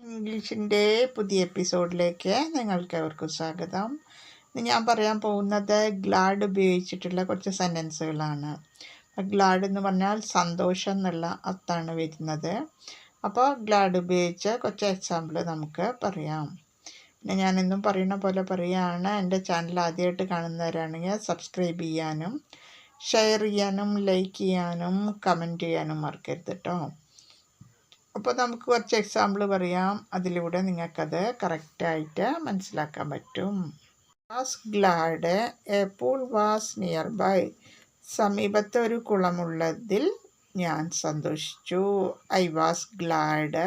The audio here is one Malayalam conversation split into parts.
ഇംഗ്ലീഷിന്റെ പുതിയ എപ്പിസോഡിലേക്ക് നിങ്ങൾക്ക് അവർക്കും സ്വാഗതം. ഇന്ന് ഞാൻ പറയാൻ പോകുന്നത് ഗ്ലാഡ് ഉപയോഗിച്ചിട്ടുള്ള കുറച്ച് സെന്റൻസുകളാണ്. ഗ്ലാഡ് എന്ന് പറഞ്ഞാൽ സന്തോഷം എന്നുള്ള അർത്ഥാണ് വരുന്നത്. അപ്പോൾ ഗ്ലാഡ് ഉപയോഗിച്ച് കുറച്ച് എക്സാമ്പിൾ നമുക്ക് പറയാം. പിന്നെ ഞാനെന്നും പറയുന്ന പോലെ പറയുകയാണ് എന്റെ ചാനൽ ആദ്യമായിട്ട് കാണുന്നവരാണെങ്കിൽ സബ്സ്ക്രൈബ് ചെയ്യാനും ഷെയർ ചെയ്യാനും ലൈക്ക് ചെയ്യാനും കമന്റ് ചെയ്യാനും മറക്കരുത് കേട്ടോ. അപ്പോൾ നമുക്ക് കുറച്ച് എക്സാമ്പിൾ പറയാം. അതിലൂടെ നിങ്ങൾക്കത് കറക്റ്റായിട്ട് മനസ്സിലാക്കാൻ പറ്റും. Was glad a pool was near by സമീപത്ത് ഒരു കുളമുള്ളതിൽ ഞാൻ സന്തോഷിച്ചു. I was glad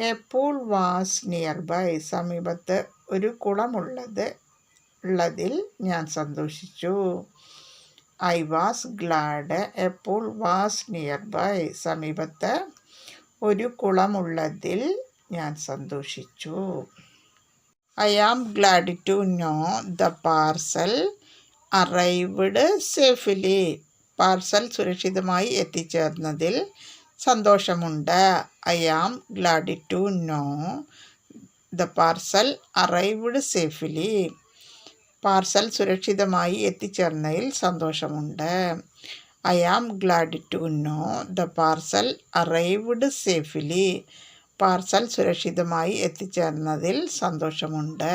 a pool was near by സമീപത്ത് ഒരു കുളമുള്ളത് ഉള്ളതിൽ ഞാൻ സന്തോഷിച്ചു. I was glad a pool was near by സമീപത്ത് ഒരു കുളമുള്ളതിൽ ഞാൻ സന്തോഷിച്ചു. I am glad to know the parcel arrived safely parcel സുരക്ഷിതമായി എത്തിച്ചേർന്നതിൽ സന്തോഷമുണ്ട്. I am glad to know the parcel arrived safely parcel സുരക്ഷിതമായി എത്തിച്ചേർന്നതിൽ സന്തോഷമുണ്ട്. I am glad to know the parcel arrived safely parcel സുരക്ഷിതമായി എത്തിച്ചേർന്നതിൽ സന്തോഷമുണ്ട്.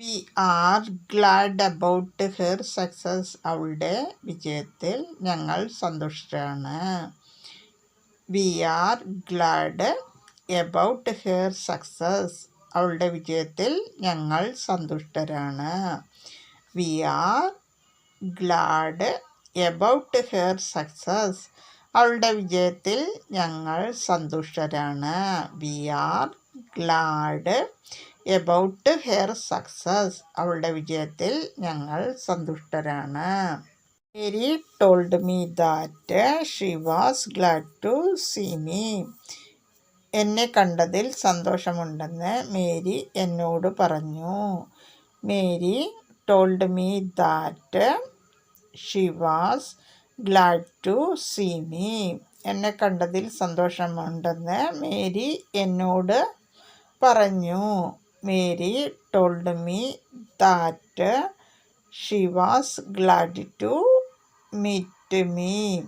We are glad about her success അവളുടെ വിജയത്തിൽ ഞങ്ങൾ സന്തുഷ്ടരാണ് we are glad about her success അവളുടെ വിജയത്തിൽ ഞങ്ങൾ സന്തുഷ്ടരാണ്. We are glad about her success അവളുടെ വിജയത്തിൽ ഞങ്ങൾ സന്തുഷ്ടരാണ്. We are glad about her success അവളുടെ വിജയത്തിൽ ഞങ്ങൾ സന്തുഷ്ടരാണ്. Mary told me that she was glad to see me എന്നെ കണ്ടതിൽ സന്തോഷമുണ്ടെന്ന് മേരി എന്നോട് പറഞ്ഞു. Mary told me that she was glad to see me എന്നെ കണ്ടതിൽ സന്തോഷമുണ്ടെന്ന് മേരി എന്നോട് പറഞ്ഞു. Mary told me that she was glad to meet me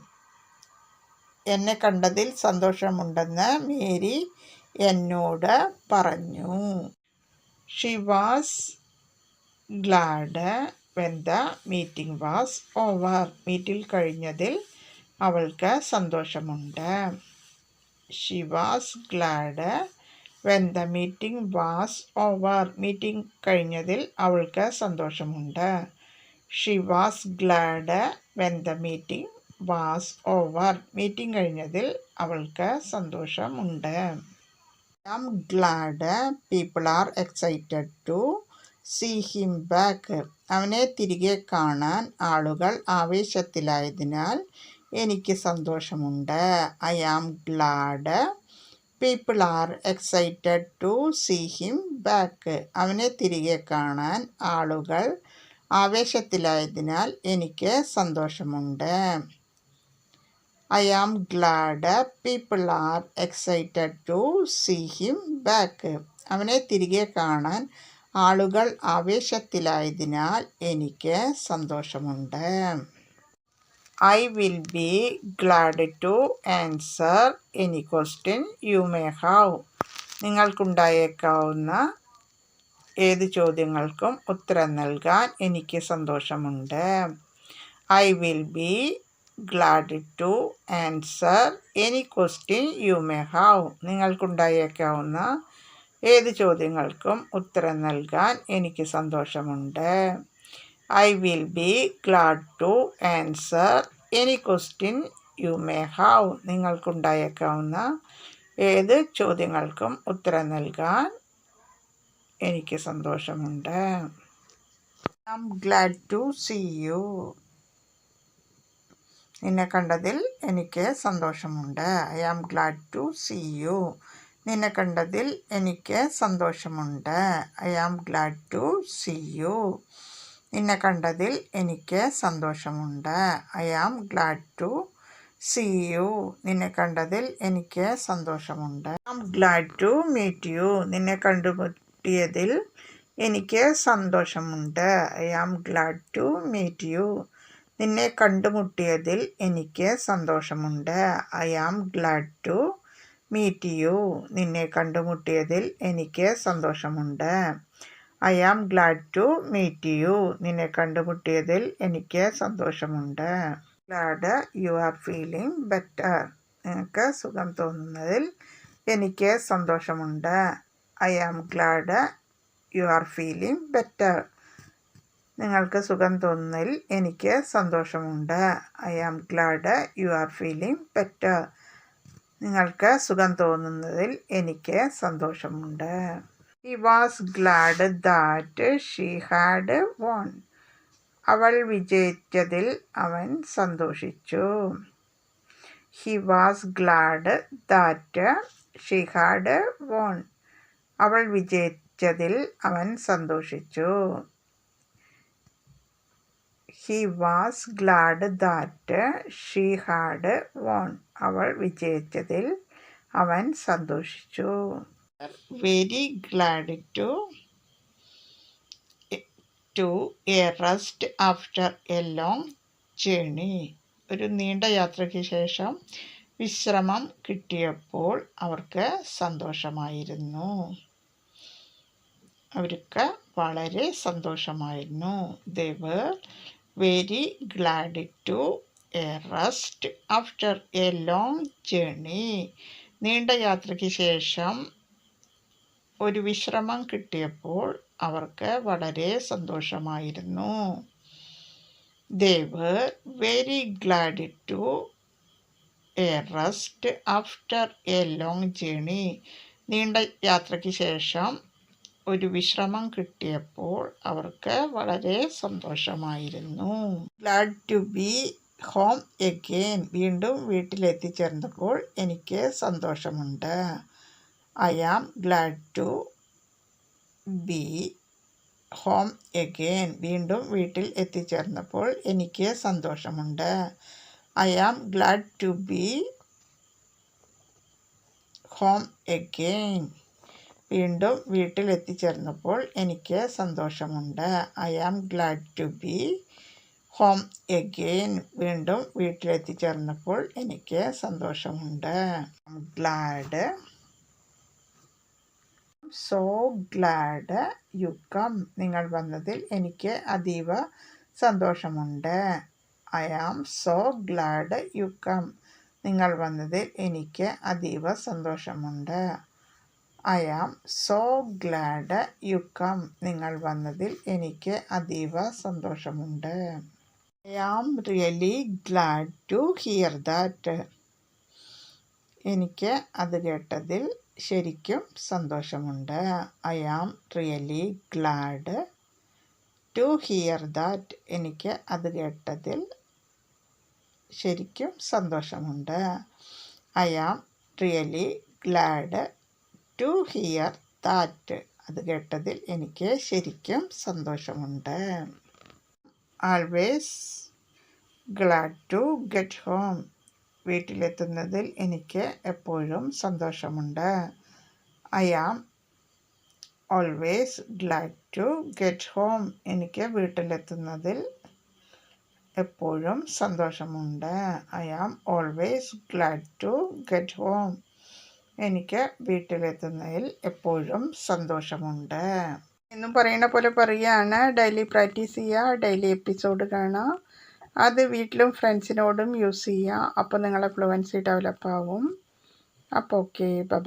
എന്നെ കണ്ടതിൽ സന്തോഷമുണ്ടെന്ന് മേരി എന്നോട് പറഞ്ഞു. She was glad when the meeting was over മീറ്റിൽ കഴിഞ്ഞതിൽ അവൾക്ക് സന്തോഷമുണ്ട്. She was glad when the meeting was over meeting കഴിഞ്ഞതിൽ അവൾക്ക് സന്തോഷമുണ്ട്. She was glad when the meeting was over meeting കഴിഞ്ഞതിൽ അവൾക്ക് സന്തോഷമുണ്ട്. I am glad people are excited to see him back. അവനെ തിരികെ കാണാൻ ആളുകൾ ആവേശത്തിലായതിനാൽ എനിക്ക് സന്തോഷമുണ്ട്. I am glad people are excited to see him back അവനെ തിരികെ കാണാൻ ആളുകൾ ആവേശത്തിലായതിനാൽ എനിക്ക് സന്തോഷമുണ്ട്. I am glad people are excited to see him back അവനെ തിരികെ കാണാൻ ആളുകൾ ആവേശത്തിലായതിനാൽ എനിക്ക് സന്തോഷമുണ്ട്. I will be glad to answer any question you may have നിങ്ങൾക്കുണ്ടായേക്കാവുന്ന ഏത് ചോദ്യങ്ങൾക്കും ഉത്തരം നൽകാൻ എനിക്ക് സന്തോഷമുണ്ട്. I will be glad to answer any question you may have നിങ്ങൾക്കുണ്ടായേക്കാവുന്ന ഏത് ചോദ്യങ്ങൾക്കും ഉത്തരം നൽകാൻ എനിക്ക് സന്തോഷമുണ്ട്. I will be glad to answer any question you may have നിങ്ങൾക്കുണ്ടായേക്കാവുന്ന ഏത് ചോദ്യങ്ങൾക്കും ഉത്തരം നൽകാൻ എനിക്ക് സന്തോഷമുണ്ട്. I am glad to see you നിന്നെ കണ്ടതിൽ എനിക്ക് സന്തോഷമുണ്ട്. I am glad to see you നിന്നെ കണ്ടതിൽ എനിക്ക് സന്തോഷമുണ്ട്. I am glad to see you നിന്നെ കണ്ടതിൽ എനിക്ക് സന്തോഷമുണ്ട്. I am glad to see you നിന്നെ കണ്ടതിൽ എനിക്ക് സന്തോഷമുണ്ട്. I am glad to meet you നിന്നെ കണ്ടുമുട്ടിയതിൽ എനിക്ക് സന്തോഷമുണ്ട്. I am glad to meet you നിന്നെ കണ്ടുമുട്ടിയതിൽ എനിക്ക് സന്തോഷമുണ്ട്. I am glad to meet you നിന്നെ കണ്ടുമുട്ടിയതിൽ എനിക്ക് സന്തോഷമുണ്ട്. I am glad to meet you. നിന്നെ കണ്ടുമുട്ടിയതിൽ എനിക്ക് സന്തോഷമുണ്ട്. Glad you are feeling better. നിങ്ങൾക്ക് സുഖം തോന്നുന്നതിൽ എനിക്ക് സന്തോഷമുണ്ട്. I am glad you are feeling better. നിങ്ങൾക്ക് സുഖം തോന്നുന്നതിൽ എനിക്ക് സന്തോഷമുണ്ട്. I am glad you are feeling better. നിങ്ങൾക്ക് സുഖം തോന്നുന്നതിൽ എനിക്ക് സന്തോഷമുണ്ട്. He was glad that she had won അവൾ വിജയിച്ചതിൽ അവൻ സന്തോഷിച്ചു. He was glad that she had won അവൾ വിജയിച്ചതിൽ അവൻ സന്തോഷിച്ചു. He was glad that she had won അവൾ വിജയിച്ചതിൽ അവൻ സന്തോഷിച്ചു. Very glad to to a rest after a long journey ഒരു നീണ്ട യാത്രയ്ക്ക് ശേഷം വിശ്രമം കിട്ടിയപ്പോൾ അവർക്ക് സന്തോഷമായിരുന്നു. അവർക്ക് വളരെ സന്തോഷമായിരുന്നു. They were very glad to a rest after a long journey നീണ്ട യാത്രയ്ക്ക് ശേഷം ഒരു വിശ്രമം കിട്ടിയപ്പോൾ അവർക്ക് വളരെ സന്തോഷമായിരുന്നു. They were very glad to a rest after a long journey നീണ്ട യാത്രയ്ക്ക് ശേഷം ഒരു വിശ്രമം കിട്ടിയപ്പോൾ അവർക്ക് വളരെ സന്തോഷമായിരുന്നു. Glad to be home again വീണ്ടും വീട്ടിലെത്തിച്ചേർന്നപ്പോൾ എനിക്ക് സന്തോഷമുണ്ട്. I am glad to be home again വീണ്ടും വീട്ടിൽ എത്തിച്ചേർന്നപ്പോൾ എനിക്ക് സന്തോഷമുണ്ട്. I am glad to be home again വീണ്ടും വീട്ടിൽ എത്തിച്ചേർന്നപ്പോൾ എനിക്ക് സന്തോഷമുണ്ട്. I am glad to be home again വീണ്ടും വീട്ടിലെത്തിച്ചേർന്നപ്പോൾ എനിക്ക് സന്തോഷമുണ്ട്. Glad so glad you come നിങ്ങൾ വന്നതിൽ എനിക്ക് അതീവ സന്തോഷമുണ്ട്. I am so glad you come നിങ്ങൾ വന്നതിൽ എനിക്ക് അതീവ സന്തോഷമുണ്ട്. I am so glad you come നിങ്ങൾ വന്നതിൽ എനിക്ക് അതീവ സന്തോഷമുണ്ട്. I am really glad to hear that എനിക്ക് അത് കേട്ടതിൽ ശരിക്കും സന്തോഷമുണ്ട്. I am really glad to hear that എനിക്ക് അത് കേട്ടതിൽ ശരിക്കും സന്തോഷമുണ്ട്. I am really glad to hear that അത് കേട്ടതിൽ എനിക്ക് ശരിക്കും സന്തോഷമുണ്ട്. Always glad to get home വീട്ടിലെത്തുന്നതിൽ എനിക്ക് എപ്പോഴും സന്തോഷമുണ്ട്. I am always glad to get home എനിക്ക് വീട്ടിലെത്തുന്നതിൽ എപ്പോഴും സന്തോഷമുണ്ട്. I am always glad to get home എനിക്ക് വീട്ടിലെത്തുന്നതിൽ എപ്പോഴും സന്തോഷമുണ്ട്. എന്നും പറയുന്ന പോലെ പറയുകയാണ് ഡെയിലി പ്രാക്ടീസ് ചെയ്യുക ഡെയിലി എപ്പിസോഡ് കാണുക അത് വീട്ടിലും ഫ്രണ്ട്സിനോടും യൂസ് ചെയ്യുക അപ്പോൾ നിങ്ങളെ ഫ്ലുവൻസി ഡെവലപ്പ് ആവും. അപ്പോൾ ഓക്കെ ബൈ